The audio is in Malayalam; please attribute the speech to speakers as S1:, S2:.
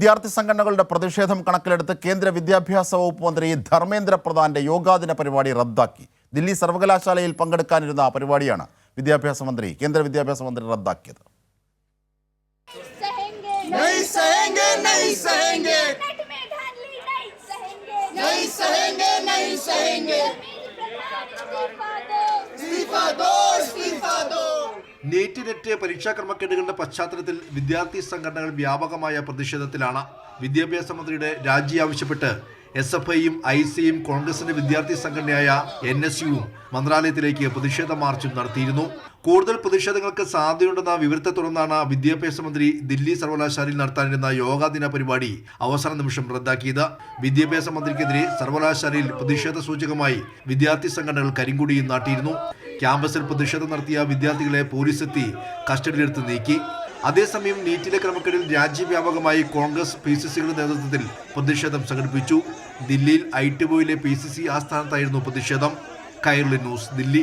S1: വിദ്യാർത്ഥി സംഘടനകളുടെ പ്രതിഷേധം കണക്കിലെടുത്ത് കേന്ദ്ര വിദ്യാഭ്യാസ വകുപ്പ് മന്ത്രി ധർമ്മേന്ദ്ര പ്രധാന്റെ യോഗാദിന പരിപാടി റദ്ദാക്കി ദില്ലി സർവകലാശാലയിൽ പങ്കെടുക്കാനിരുന്ന ആ പരിപാടിയാണ് വിദ്യാഭ്യാസ മന്ത്രി കേന്ദ്ര വിദ്യാഭ്യാസ മന്ത്രി റദ്ദാക്കിയത്
S2: सहेंगे
S3: नहीं सहेंगे नहीं सहेंगे
S4: നീറ്റ് നെറ്റ് പരീക്ഷാ ക്രമക്കേടുകളുടെ പശ്ചാത്തലത്തിൽ വിദ്യാർത്ഥി സംഘടനകൾ വ്യാപകമായ പ്രതിഷേധത്തിലാണ് വിദ്യാഭ്യാസ മന്ത്രിയുടെ രാജി ആവശ്യപ്പെട്ട് എസ് എഫ് ഐയും ഐ സിയും കോൺഗ്രസിന്റെ വിദ്യാർത്ഥി സംഘടനയായ എൻ എസ് യുവും മന്ത്രാലയത്തിലേക്ക് പ്രതിഷേധ മാർച്ചും നടത്തിയിരുന്നു. കൂടുതൽ പ്രതിഷേധങ്ങൾക്ക് സാധ്യതയുണ്ടെന്ന വിവരത്തെ തുടർന്നാണ് വിദ്യാഭ്യാസ മന്ത്രി ദില്ലി സർവകലാശാലയിൽ നടത്താനിരുന്ന യോഗാ ദിന പരിപാടി അവസാന നിമിഷം റദ്ദാക്കിയത്. വിദ്യാഭ്യാസ മന്ത്രിക്കെതിരെ സർവകലാശാലയിൽ പ്രതിഷേധ സൂചകമായി വിദ്യാർത്ഥി സംഘടനകൾ കരിങ്കുടിയും നാട്ടിയിരുന്നു. ക്യാമ്പസിൽ പ്രതിഷേധം നടത്തിയ വിദ്യാർത്ഥികളെ പോലീസ് എത്തി കസ്റ്റഡിയിലെടുത്ത് നീക്കി. അതേസമയം നീറ്റിലെ ക്രമക്കേടിൽ രാജ്യവ്യാപകമായി കോൺഗ്രസ് പി സി സികളുടെ നേതൃത്വത്തിൽ പ്രതിഷേധം സംഘടിപ്പിച്ചു. ദില്ലിയിൽ ഐ ടി ബോയിലെ പി സി സി ആസ്ഥാനത്തായിരുന്നു പ്രതിഷേധം. കൈരളി ന്യൂസ് ദില്ലി.